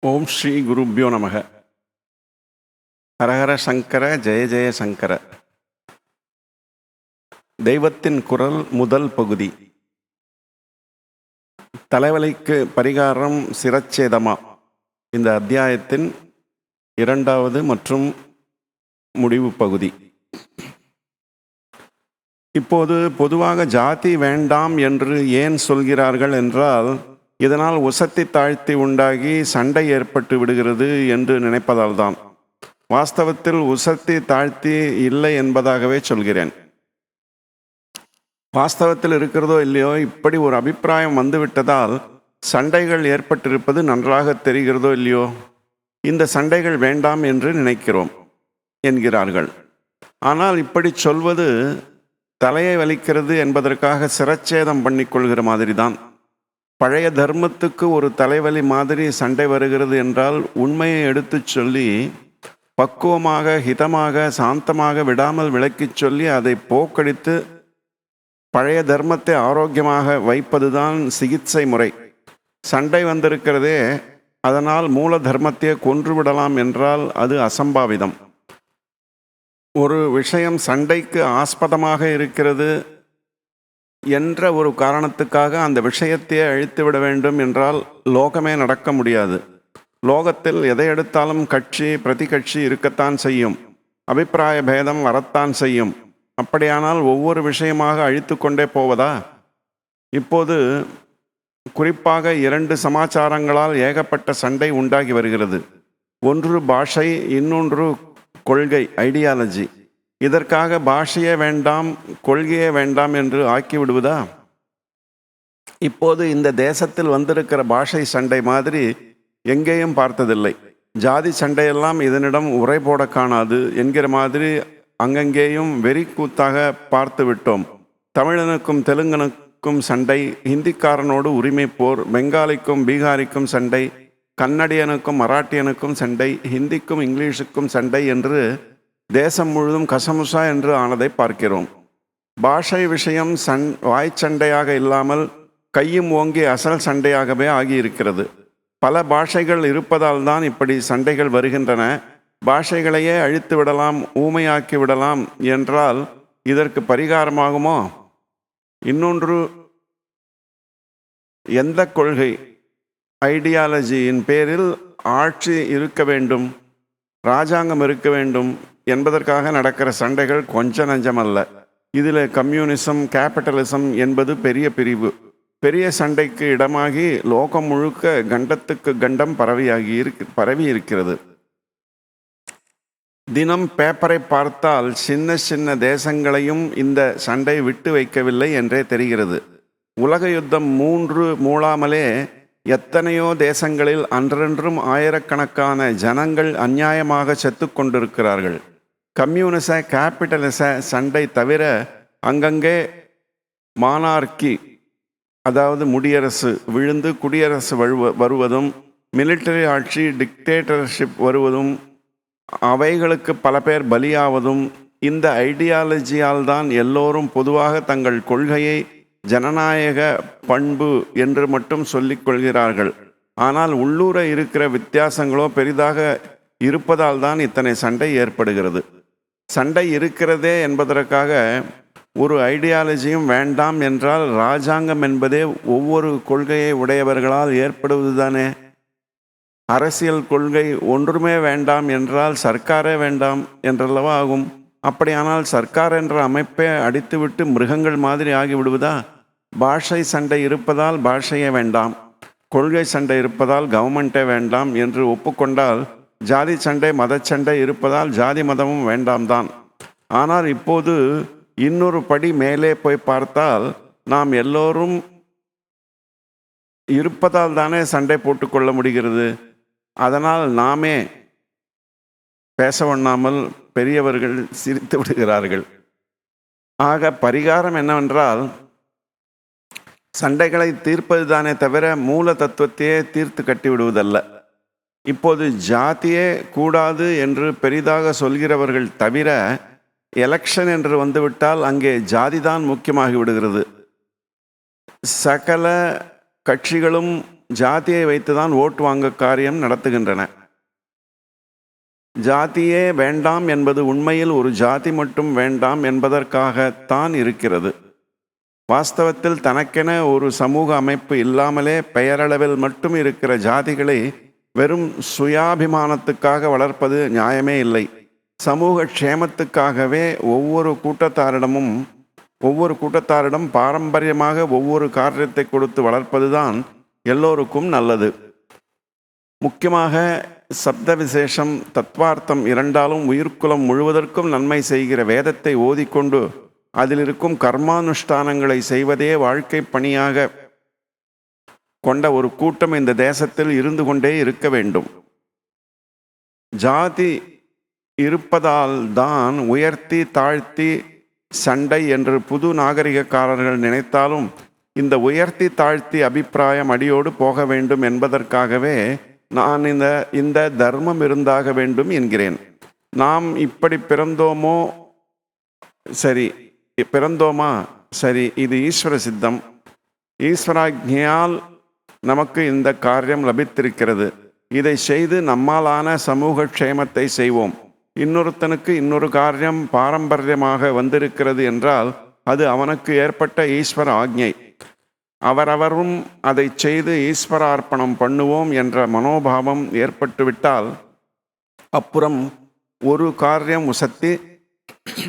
ஓம் ஸ்ரீ குருப்பியோ நமக. ஹரஹர சங்கர ஜெய ஜெய சங்கர. தெய்வத்தின் குரல் முதல் பகுதி. தலைவலிக்கு பரிகாரம் சிரச்சேதமா? இந்த அத்தியாயத்தின் இரண்டாவது மற்றும் முடிவு பகுதி. இப்போது பொதுவாக ஜாதி வேண்டாம் என்று ஏன் சொல்கிறார்கள் என்றால் இதனால் உசத்தி தாழ்த்தி உண்டாகி சண்டை ஏற்பட்டு விடுகிறது என்று நினைப்பதால் தான் வாஸ்தவத்தில் உசத்தி தாழ்த்தி இல்லை என்பதாகவே சொல்கிறேன். வாஸ்தவத்தில் இருக்கிறதோ இல்லையோ இப்படி ஒரு அபிப்பிராயம் வந்துவிட்டதால் சண்டைகள் ஏற்பட்டிருப்பது நன்றாக தெரிகிறதோ இல்லையோ இந்த சண்டைகள் வேண்டாம் என்று நினைக்கிறோம் என்கிறார்கள். ஆனால் இப்படி சொல்வது தலையை வலிக்கிறது என்பதற்காக சிரச்சேதம் பண்ணிக்கொள்கிற மாதிரி தான் பழைய தர்மத்துக்கு ஒரு தலைவலி மாதிரி சண்டை வருகிறது என்றால் உண்மையை எடுத்துச் சொல்லி பக்குவமாக ஹிதமாக சாந்தமாக விடாமல் விளக்கிச் சொல்லி அதை போக்கடித்து பழைய தர்மத்தை ஆரோக்கியமாக வைப்பதுதான் சிகிச்சை முறை. சண்டை வந்திருக்கிறதே அதனால் மூல தர்மத்தையே கொன்றுவிடலாம் என்றால் அது அசம்பாவிதம். ஒரு விஷயம் சண்டைக்கு ஆஸ்பதமாக இருக்கிறது என்ற ஒரு காரணத்துக்காக அந்த விஷயத்தையே அழித்து விட வேண்டும் என்றால் லோகமே நடக்க முடியாது. லோகத்தில் எதை எடுத்தாலும் கட்சி பிரதி கட்சி இருக்கத்தான் செய்யும். அபிப்பிராய பேதம் வரத்தான் செய்யும். அப்படியானால் ஒவ்வொரு விஷயமாக அழித்து கொண்டே போவதா? இப்போது குறிப்பாக இரண்டு சமாச்சாரங்களால் ஏகப்பட்ட சண்டை உண்டாகி வருகிறது. ஒன்று பாஷை இன்னொன்று கொள்கை ஐடியாலஜி இதற்காக பாஷையே வேண்டாம் கொள்கையே வேண்டாம் என்று ஆக்கிவிடுவதா? இப்போது இந்த தேசத்தில் வந்திருக்கிற பாஷை சண்டை மாதிரி எங்கேயும் பார்த்ததில்லை. ஜாதி சண்டையெல்லாம் இதனிடம் உரை போட காணாது என்கிற மாதிரி அங்கங்கேயும் வெறி கூத்தாக பார்த்து விட்டோம். தமிழனுக்கும் தெலுங்கனுக்கும் சண்டை ஹிந்திக்காரனோடு உரிமை போர் பெங்காலிக்கும் பீகாரிக்கும் சண்டை கன்னடியனுக்கும் மராட்டியனுக்கும் சண்டை ஹிந்திக்கும் இங்கிலீஷுக்கும் சண்டை என்று தேசம் முழுதும் கசமுசா என்று ஆனதை பார்க்கிறோம். பாஷை விஷயம் சண் வாய்ச்சண்டையாக இல்லாமல் கையும் ஓங்கி அசல் சண்டையாகவே ஆகியிருக்கிறது. பல பாஷைகள் இருப்பதால் தான் இப்படி சண்டைகள் வருகின்றன. பாஷைகளையே அழித்து விடலாம் ஊமையாக்கி விடலாம் என்றால் இதற்கு பரிகாரமாகுமோ? இன்னொன்று எந்த கொள்கை? ஐடியாலஜியின் பேரில் ஆட்சி இருக்க வேண்டும் ராஜாங்கம் இருக்க வேண்டும் என்பதற்காக நடக்கிற சண்டைகள் கொஞ்ச நஞ்சமல்ல. இதில் கம்யூனிசம் கேபிட்டலிசம் என்பது பெரிய பிரிவு. பெரிய சண்டைக்கு இடமாகி லோகம் முழுக்க கண்டத்துக்கு கண்டம் பரவியாகி இருக்கு பரவி இருக்கிறது. தினம் பேப்பரை பார்த்தால் சின்ன சின்ன தேசங்களையும் இந்த சண்டை விட்டு வைக்கவில்லை என்றே தெரிகிறது. உலக யுத்தம் மூன்று மூழாமலே எத்தனையோ தேசங்களில் அன்றென்றும் ஆயிரக்கணக்கான ஜனங்கள் அந்நியாயமாக செத்து கொண்டிருக்கிறார்கள். கம்யூனிச கேபிட்டலிச சண்டை தவிர அங்கங்கே மானார்கி அதாவது முடியரசு விழுந்து குடியரசு வருவ வருவதும் மிலிட்டரி ஆட்சி டிக்டேட்டர்ஷிப் வருவதும் அவைகளுக்கு பல பேர் பலியாவதும் இந்த ஐடியாலஜியால் தான் எல்லோரும் பொதுவாக தங்கள் கொள்கையை ஜனநாயக பண்பு என்று மட்டும் சொல்லிக் கொள்கிறார்கள். ஆனால் உள்ளூர இருக்கிற வித்தியாசங்களோ பெரிதாக இருப்பதால் தான் இத்தனை சண்டை ஏற்படுகிறது. சண்டை இருக்கிறதே என்பதற்காக ஒரு ஐடியாலஜியும் வேண்டாம் என்றால் ராஜாங்கம் என்பதே ஒவ்வொரு கொள்கையை உடையவர்களால் ஏற்படுவதுதானே? அரசியல் கொள்கை ஒன்றுமே வேண்டாம் என்றால் சர்க்காரே வேண்டாம் என்றல்லவா ஆகும்? அப்படியானால் சர்க்கார் என்ற அமைப்பை அடித்துவிட்டு மிருகங்கள் மாதிரி ஆகிவிடுவதா? பாஷை சண்டை இருப்பதால் பாஷையே வேண்டாம். கொள்கை சண்டை இருப்பதால் கவர்மெண்ட்டே வேண்டாம் என்று ஒப்புக்கொண்டால் ஜாதி சண்டை மதச்சண்டை இருப்பதால் ஜாதி மதமும் வேண்டாம் தான் ஆனால் இப்போது இன்னொரு படி மேலே போய் பார்த்தால் நாம் எல்லோரும் இருப்பதால் தானே சண்டை போட்டுக்கொள்ள முடிகிறது. அதனால் நாமே பேச வண்ணாமல் பெரியவர்கள் சிரித்து விடுகிறார்கள். ஆக பரிகாரம் என்னவென்றால் சண்டைகளை தீர்ப்பது தானே தவிர மூல தத்துவத்தையே தீர்த்து கட்டிவிடுவதல்ல இப்போது ஜாதியே கூடாது என்று பெரிதாக சொல்கிறவர்கள் தவிர எலெக்ஷன் என்று வந்துவிட்டால் அங்கே ஜாதிதான் முக்கியமாகி விடுகிறது. சகல கட்சிகளும் ஜாதியை வைத்துதான் ஓட்டு வாங்க காரியம் நடத்துகின்றன. ஜாதியே வேண்டாம் என்பது உண்மையில் ஒரு ஜாதி மட்டும் வேண்டாம் என்பதற்காகத்தான் இருக்கிறது. வாஸ்தவத்தில் தனக்கென ஒரு சமூக அமைப்பு இல்லாமலே பெயரளவில் மட்டும் இருக்கிற ஜாதிகளை வெறும் சுயாபிமானத்துக்காக வளர்ப்பது நியாயமே இல்லை. சமூக க்ஷேமத்துக்காகவே ஒவ்வொரு கூட்டத்தாரிடமும் ஒவ்வொரு கூட்டத்தாரிடம் பாரம்பரியமாக ஒவ்வொரு காரியத்தை கொடுத்து வளர்ப்பதுதான் எல்லோருக்கும் நல்லது. முக்கியமாக சப்த விசேஷம் தத்வார்த்தம் இரண்டாலும் உயிர்க்குலம் முழுவதற்கும் நன்மை செய்கிற வேதத்தை ஓதிக்கொண்டு அதிலிருக்கும் கர்மானுஷ்டானங்களை செய்வதே வாழ்க்கை பணியாக கொண்ட ஒரு கூட்டம் இந்த தேசத்தில் இருந்து கொண்டே இருக்க வேண்டும். ஜாதி இருப்பதால் தான் உயர்த்தி தாழ்த்தி சண்டை என்று புது நாகரிகக்காரர்கள் நினைத்தாலும் இந்த உயர்த்தி தாழ்த்தி அபிப்பிராயம் அடியோடு போக வேண்டும் என்பதற்காகவே நான் இந்த இந்த தர்மம் இருந்தாக வேண்டும் என்கிறேன். நாம் இப்படி பிறந்தோமோ? சரி பிறந்தோமா? சரி இது ஈஸ்வர சித்தம். ஈஸ்வராஜ்ஞையால் நமக்கு இந்த காரியம் லபித்திருக்கிறது. இதை செய்து நம்மாலான சமூக க்ஷேமத்தை செய்வோம். இன்னொருத்தனுக்கு இன்னொரு காரியம் பாரம்பரியமாக வந்திருக்கிறது என்றால் அது அவனுக்கு ஏற்பட்ட ஈஸ்வர ஆக்ஞை. அவரவரும் அதை செய்து ஈஸ்வரார்ப்பணம் பண்ணுவோம் என்ற மனோபாவம் ஏற்பட்டுவிட்டால் அப்புறம் ஒரு காரியம் உசத்தி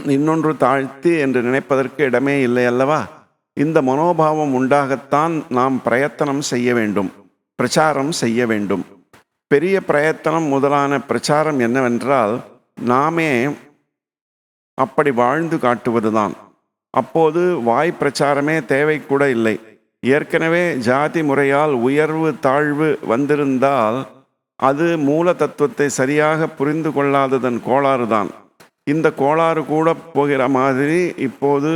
இன்னொன்று தாழ்த்தி என்று நினைப்பதற்கு இடமே இல்லை அல்லவா? இந்த மனோபாவம் உண்டாகத்தான் நாம் பிரயத்தனம் செய்ய வேண்டும் பிரச்சாரம் செய்ய வேண்டும். பெரிய பிரயத்தனம் முதலான பிரச்சாரம் என்னவென்றால் நாமே அப்படி வாழ்ந்து காட்டுவதுதான். அப்போது வாய் பிரச்சாரமே தேவை கூட இல்லை. ஏற்கனவே ஜாதி முறையால் உயர்வு தாழ்வு வந்திருந்தால் அது மூல தத்துவத்தை சரியாக புரிந்து கொள்ளாததன் கோளாறுதான். இந்த கோளாறு கூட போகிற மாதிரி இப்போது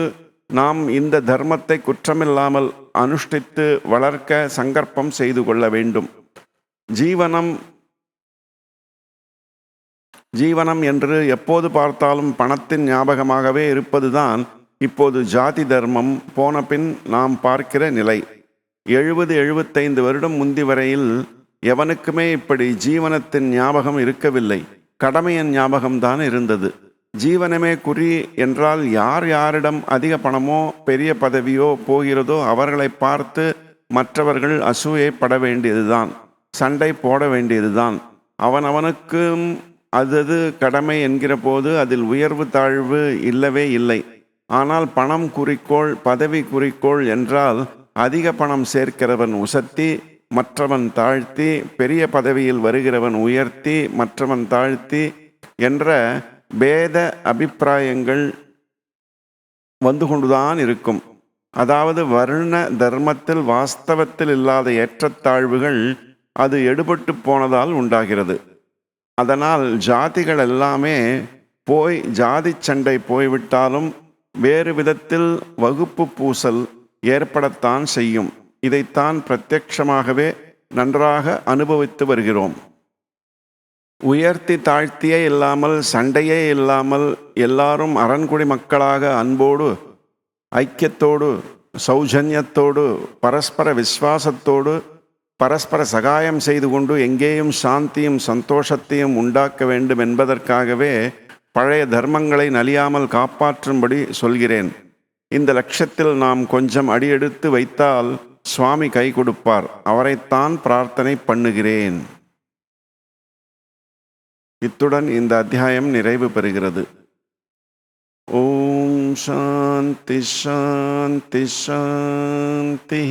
நாம் இந்த தர்மத்தை குற்றமில்லாமல் அனுஷ்டித்து வளர்க்க சங்கற்பம் செய்து கொள்ள வேண்டும். ஜீவனம் ஜீவனம் என்று எப்போது பார்த்தாலும் பணத்தின் ஞாபகமாகவே இருப்பதுதான் இப்போது ஜாதி தர்மம் போன பின் நாம் பார்க்கிற நிலை. எழுபது எழுபத்தைந்து வருடம் முந்தி வரையில் எவனுக்குமே இப்படி ஜீவனத்தின் ஞாபகம் இருக்கவில்லை. கடமையின் ஞாபகம்தான் இருந்தது. ஜீவனமே குறி என்றால் யார் யாரிடம் அதிக பணமோ பெரிய பதவியோ போகிறதோ அவர்களை பார்த்து மற்றவர்கள் அசூயைப்பட வேண்டியதுதான். சண்டை போட வேண்டியதுதான். அவன் அவனுக்கும் அதது கடமை என்கிற போது அதில் உயர்வு தாழ்வு இல்லவே இல்லை. ஆனால் பணம் குறிக்கோள் பதவி குறிக்கோள் என்றால் அதிக பணம் சேர்க்கிறவன் உசத்தி மற்றவன் தாழ்த்தி பெரிய பதவியில் வருகிறவன் உயர்த்தி மற்றவன் தாழ்த்தி என்ற பேத அபிப்பிராயங்கள் வந்து கொண்டுதான் இருக்கும். அதாவது வர்ண தர்மத்தில் வாஸ்தவத்தில் இல்லாத ஏற்றத்தாழ்வுகள் அது எடுபட்டு போனதால் உண்டாகிறது. அதனால் ஜாதிகள் எல்லாமே போய் ஜாதி சண்டை போய்விட்டாலும் வேறு விதத்தில் வகுப்பு பூசல் ஏற்படத்தான் செய்யும். இதைத்தான் பிரத்யக்ஷமாகவே நன்றாக அனுபவித்து வருகிறோம். உயர்த்தி தாழ்த்தியே இல்லாமல் சண்டையே இல்லாமல் எல்லாரும் அரண்குடி மக்களாக அன்போடு ஐக்கியத்தோடு சௌஜன்யத்தோடு பரஸ்பர விஸ்வாசத்தோடு பரஸ்பர சகாயம் செய்து கொண்டு எங்கேயும் சாந்தியும் சந்தோஷத்தையும் உண்டாக்க வேண்டும் என்பதற்காகவே பழைய தர்மங்களை நலியாமல் காப்பாற்றும்படி சொல்கிறேன். இந்த லட்சத்தில் நாம் கொஞ்சம் அடியெடுத்து வைத்தால் சுவாமி கை கொடுப்பார். அவரைத்தான் பிரார்த்தனை பண்ணுகிறேன். இத்துடன் இந்த அத்தியாயம் நிறைவு பெறுகிறது. ஓம் சாந்தி சாந்தி சாந்தி.